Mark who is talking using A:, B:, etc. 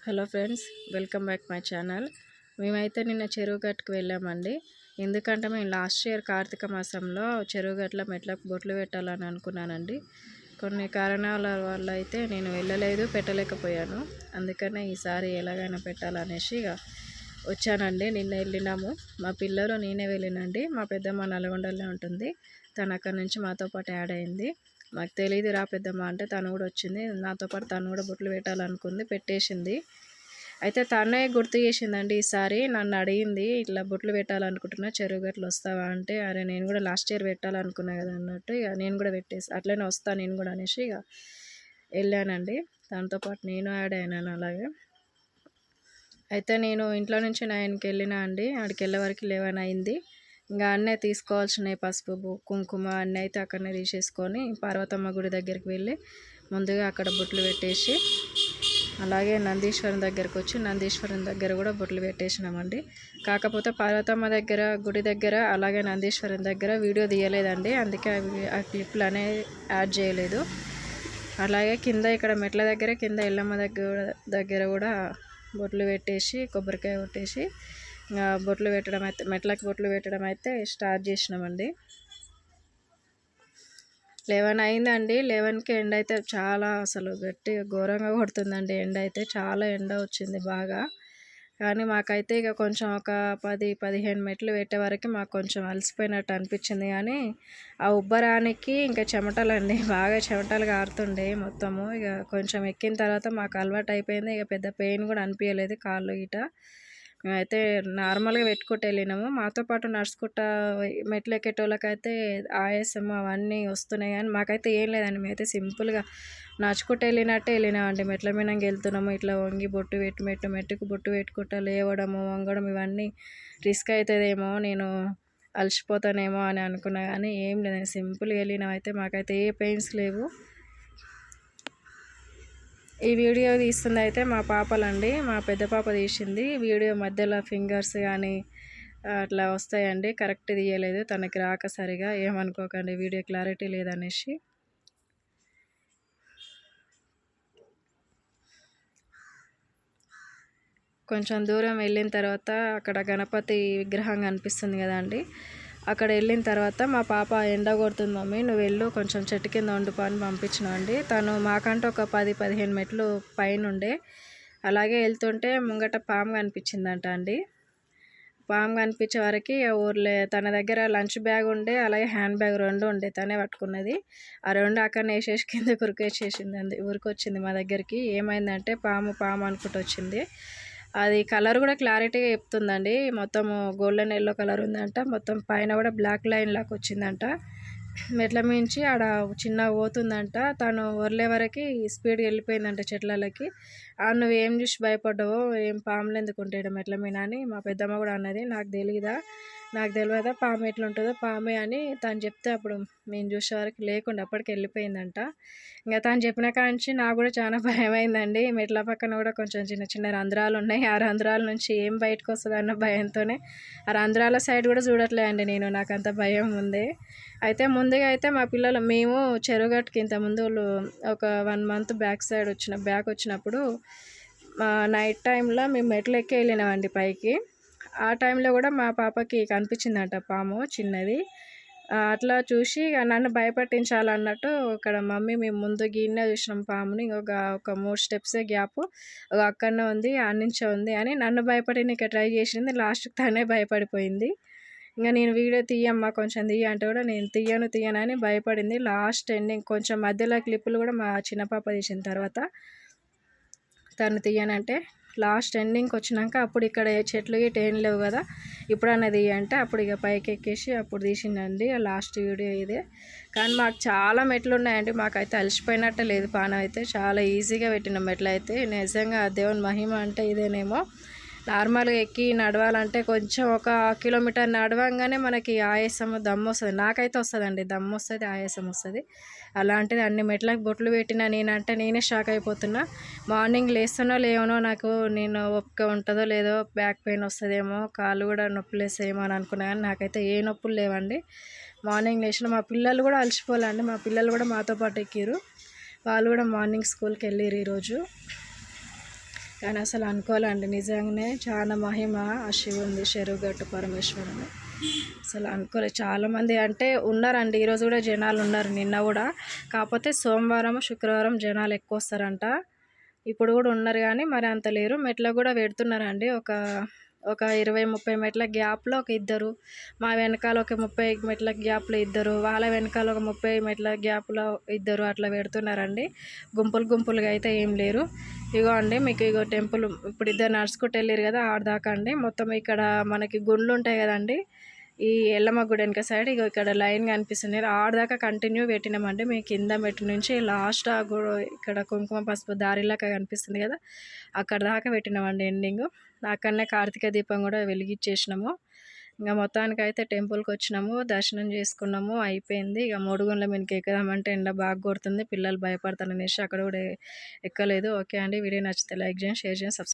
A: Hello friends welcome back my channel. మేమైతే నిన్న చెరువు గట్టుకు వెళ్ళామండి. ఎందుకంటే మేము లాస్ట్ ఇయర్ కార్తీక మాసంలో చెరువు గట్ల మెట్లకు బొట్లు పెట్టాలని అనుకున్నానండి. కొన్ని కారణాల వల్ల అయితే నేను వెళ్ళలేదు పెట్టలేకపోయాను. అందుకనే ఈసారి ఎలాగైనా పెట్టాలనేసి ఇక వచ్చానండి. నిన్న వెళ్ళినాము. మా పిల్లలు నేనే వెళ్ళినండి. మా పెద్దమ్మ నల్గొండలో ఉంటుంది. తను అక్కడి నుంచి మాతో పాటు యాడ్ అయింది. మాకు తెలియదు రా పెద్దమ్మ అంటే తను కూడా వచ్చింది. నాతో పాటు తను కూడా బొట్లు పెట్టాలనుకుంది పెట్టేసింది. అయితే తనే గుర్తు చేసిందండి ఈసారి నన్ను అడిగింది ఇట్లా బొట్లు పెట్టాలనుకుంటున్నా చెరువు గట్లు వస్తావా? అంటే అరే నేను కూడా లాస్ట్ ఇయర్ పెట్టాలనుకున్నా కదా అన్నట్టు ఇక నేను కూడా పెట్టేసి అట్లనే వస్తా నేను కూడా అనేసి ఇక వెళ్ళానండి. దాంతో పాటు నేను యాడ్ అయినాను అలాగే. అయితే నేను ఇంట్లో నుంచి నైన్కి వెళ్ళినా అండి ఆడికి వెళ్ళే వరకు లెవెన్ అయింది. ఇంకా అన్నీ తీసుకోవాల్సినవి పసుపు కుంకుమ అన్నీ అయితే అక్కడనే తీసేసుకొని పార్వతమ్మ గుడి దగ్గరికి వెళ్ళి ముందుగా అక్కడ బొట్లు పెట్టేసి అలాగే నందీశ్వరం దగ్గరకు వచ్చి నందీశ్వరం దగ్గర కూడా బొట్లు పెట్టేసినామండి. కాకపోతే పార్వతమ్మ దగ్గర గుడి దగ్గర అలాగే నందీశ్వరం దగ్గర వీడియో తీయలేదండి. అందుకే ఆ క్లిప్లు అనేది యాడ్ చేయలేదు. అలాగే కింద ఇక్కడ మెట్ల దగ్గర కింద ఎల్లమ్మ దగ్గర దగ్గర కూడా బొట్లు పెట్టేసి కొబ్బరికాయ కొట్టేసి బొట్లు పెట్టడం అయితే మెట్లకి బొట్లు పెట్టడం అయితే స్టార్ట్ చేసినామండి. లెవెన్ అయిందండి. లెవెన్కి ఎండ అయితే చాలా అసలు గట్టిగా ఘోరంగా కొడుతుందండి. ఎండ అయితే చాలా ఎండ వచ్చింది బాగా. కానీ మాకైతే ఇక కొంచెం ఒక పది పదిహేను మెట్లు పెట్టే వరకు మాకు కొంచెం అలసిపోయినట్టు అనిపించింది. కానీ ఆ ఉబ్బరానికి ఇంకా చెమటలండి. బాగా చెమటలు కారుతుండే మొత్తము. ఇక కొంచెం ఎక్కిన తర్వాత మాకు అలవాటు అయిపోయింది. ఇక పెద్ద పెయిన్ కూడా అనిపించలేదు కాళ్ళు గిట. మేమైతే నార్మల్గా పెట్టుకుంటూ వెళ్ళినాము. మాతో పాటు నడుచుకుంటా మెట్లు ఎక్కేటోళ్ళకైతే ఆయాసం అవన్నీ వస్తున్నాయి కానీ మాకైతే ఏం లేదండి. మేమైతే సింపుల్గా నడుచుకుంటూ వెళ్ళినట్టే వెళ్ళినామండి. మెట్ల మీద వెళ్తున్నాము. ఇట్లా వంగి బొట్టు పెట్టి మెట్టు మెట్టుకు బొట్టు పెట్టుకుంటా లేవడము వంగడం ఇవన్నీ రిస్క్ అవుతుందేమో నేను అలసిపోతానేమో అని అనుకున్నా కానీ ఏం లేదండి. సింపుల్గా వెళ్ళినామైతే మాకైతే ఏ పెయిన్స్ లేవు. ఈ వీడియో తీస్తుంది అయితే మా పాపలండి. మా పెద్ద పాప తీసింది. వీడియో మధ్యలో ఫింగర్స్ కానీ అట్లా వస్తాయండి. కరెక్ట్ తీయలేదు. తనకి రాక సరిగా ఏమనుకోకండి. వీడియో క్లారిటీ లేదనేసి. కొంచెం దూరం వెళ్ళిన తర్వాత అక్కడ గణపతి విగ్రహం కనిపిస్తుంది కదండి. అక్కడ వెళ్ళిన తర్వాత మా పాప ఎండ కొడుతుంది మమ్మీ నువ్వు వెళ్ళు కొంచెం చెట్టు కింద వండుకో అని అండి. తను మాకంటే ఒక పది పదిహేను మెట్లు పైన ఉండే అలాగే వెళ్తుంటే ముంగట పాము కనిపించిందంట అండి. పాము కనిపించే వరకు ఊర్లే తన దగ్గర లంచ్ బ్యాగ్ ఉండే అలాగే హ్యాండ్ బ్యాగ్ రెండు ఉండే తనే పట్టుకున్నది. ఆ రెండు అక్కడ వేసేసి కింద కురికేసేసింది అండి ఊరికొచ్చింది మా దగ్గరికి. ఏమైందంటే పాము పాము అనుకుంటూ వచ్చింది. అది కలర్ కూడా క్లారిటీగా చెప్తుందండి. మొత్తము గోల్డెన్ ఎల్లో కలర్ ఉందంట. మొత్తం పైన కూడా బ్లాక్ లైన్ లాగా వచ్చిందంట. మెట్ల మించి ఆడ చిన్నగా పోతుందంట తను వర్లే వరకు స్పీడ్గా వెళ్ళిపోయిందంట చెట్లకి ఆ నువ్వు ఏం చూసి భయపడ్డావో ఏం పాములు ఎందుకు ఉంటాయి మెట్ల మీద అని మా పెద్దమ్మ కూడా అన్నది. నాకు తెలియదా నాకు తెలియదా పాము ఎట్లుంటుందో? పామే అని తను చెప్తే అప్పుడు మేము చూసే వరకు లేకుండా అప్పటికి వెళ్ళిపోయిందంట. ఇంకా తను చెప్పిన కాంచి నాకు కూడా చాలా భయం అయిందండి మెట్ల పక్కన కూడా కొంచెం చిన్న చిన్న రంధ్రాలు ఉన్నాయి. ఆ రంధ్రాల నుంచి ఏం బయటకు వస్తుంది అన్న భయంతోనే ఆ రంధ్రాల సైడ్ కూడా చూడట్లేదండి నేను. నాకు అంత భయం ఉంది. అయితే ముందుగా అయితే మా పిల్లలు మేము చెరుగట్టుకి ఇంత ముందు ఒక వన్ మంత్ బ్యాక్ సైడ్ వచ్చిన బ్యాక్ వచ్చినప్పుడు నైట్ టైంలో మేము మెట్లు ఎక్కి వెళ్ళినామండి పైకి. ఆ టైంలో కూడా మా పాపకి కనిపించిందంట పాము చిన్నది. అట్లా చూసి నన్ను భయపట్టించాలన్నట్టు ఇక్కడ మమ్మీ మేము ముందు గిన్నె చూసినాం పాముని. ఇంకొక ఒక మూడు స్టెప్సే గ్యాప్ ఒక అక్కడనే ఉంది అన్నించే ఉంది అని నన్ను భయపడినీకి ట్రై చేసింది లాస్ట్కి తనే భయపడిపోయింది. ఇంకా నేను వీడియో తీయమ్మా కొంచెం తీయ అంటే కూడా నేను తీయను తీయను అని భయపడింది. లాస్ట్ ఎండింగ్ కొంచెం మధ్యలో క్లిప్పులు కూడా మా చిన్న పాప తీసిన తర్వాత తను తీయనంటే లాస్ట్ ఎండింగ్కి వచ్చినాక అప్పుడు ఇక్కడ చెట్లు గిట్ట ఏం లేవు కదా ఇప్పుడు అన్నది అంటే అప్పుడు ఇక పైకి ఎక్కేసి అప్పుడు తీసిందండి లాస్ట్ వీడియో ఇదే. కానీ మాకు చాలా మెట్లు ఉన్నాయండి మాకైతే అలసిపోయినట్టే లేదు. పానం అయితే చాలా ఈజీగా పెట్టిన మెట్లు అయితే నిజంగా దేవుని మహిమ అంటే ఇదేనేమో. నార్మల్గా ఎక్కి నడవాలంటే కొంచెం ఒక కిలోమీటర్ నడవంగానే మనకి ఆయాసం దమ్ము వస్తుంది. నాకైతే వస్తుందండి. దమ్ము వస్తుంది ఆయాసం వస్తుంది. అలాంటిది అన్ని మెట్లకు బొట్లు పెట్టిన నేనంటే నేనే షాక్ అయిపోతున్నా. మార్నింగ్ లేస్తున్నా లేవనో నాకు నేను ఒక్క ఉంటుందో లేదో బ్యాక్ పెయిన్ వస్తుందేమో కాళ్ళు కూడా నొప్పులు వేసేమో అని అనుకున్నా కానీ నాకైతే ఏ నొప్పులు లేవండి. మార్నింగ్ లేచిన మా పిల్లలు కూడా అలసిపోలేండి మా పిల్లలు కూడా మాతో పాటు ఎక్కిరు వాళ్ళు కూడా మార్నింగ్ స్కూల్కి వెళ్ళారు ఈరోజు. కానీ అసలు అనుకోవాలండి. నిజంగానే చాలా మహిమ ఆ శివుంది చెరువుగట్టు పరమేశ్వరుని. అసలు అనుకోలేదు చాలామంది అంటే ఉన్నారండి. ఈరోజు కూడా జనాలు ఉన్నారు నిన్న కూడా. కాకపోతే సోమవారం శుక్రవారం జనాలు ఎక్కువ వస్తారంట. ఇప్పుడు కూడా ఉన్నారు కానీ మరి అంత లేరు. మెట్ల కూడా పెడుతున్నారండి. ఒక ఒక ఇరవై ముప్పై మెట్ల గ్యాప్లో ఒక ఇద్దరు మా వెనకాల ఒక ముప్పై మెట్ల గ్యాప్లో ఇద్దరు వాళ్ళ వెనకాల ఒక ముప్పై మెట్ల గ్యాప్లో ఇద్దరు అట్లా పెడుతున్నారండి. గుంపులు గుంపులుగా అయితే ఏం లేరు. ఇగో అండి మీకు ఇగో టెంపుల్ ఇప్పుడు ఇద్దరు నడుచుకుంటూ వెళ్ళారు కదా ఆడదాకా అండి. మొత్తం ఇక్కడ మనకి గుండ్లు ఉంటాయి కదండి. ఈ ఎల్లమ్మ గుడి వెనక సైడ్ ఇక ఇక్కడ లైన్ కనిపిస్తుంది. ఆడదాకా కంటిన్యూ పెట్టినామంటే మీ కింద మెట్టు నుంచి లాస్ట్ ఆ గు ఇక్కడ కుంకుమ పసుపు దారిలాగా కనిపిస్తుంది కదా అక్కడ దాకా పెట్టినామండి ఎండింగ్ అక్కడనే కార్తీక దీపం కూడా వెలిగించేసినాము ఇంకా మొత్తానికి అయితే టెంపుల్కి వచ్చినాము దర్శనం చేసుకున్నాము అయిపోయింది. ఇక మూడుగుండ్ల మీకు ఎక్కుదామంటే ఎండ బాగా కొడుతుంది పిల్లలు భయపడతారు అనేసి అక్కడ కూడా ఎక్కలేదు. ఓకే అండి వీడియో నచ్చితే లైక్ చేయండి షేర్ చేయండి సబ్స్క్రైబ్